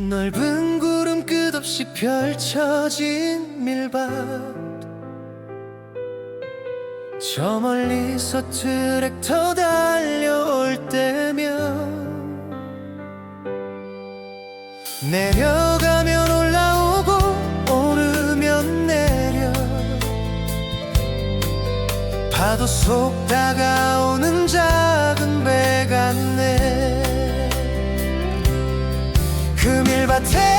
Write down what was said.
넓은 구름 끝없이 펼쳐진 밀밭. 저 멀리서 트랙터 달려올 때면 내려가면 올라오고 오르면 내려. 파도 속 다가온 Take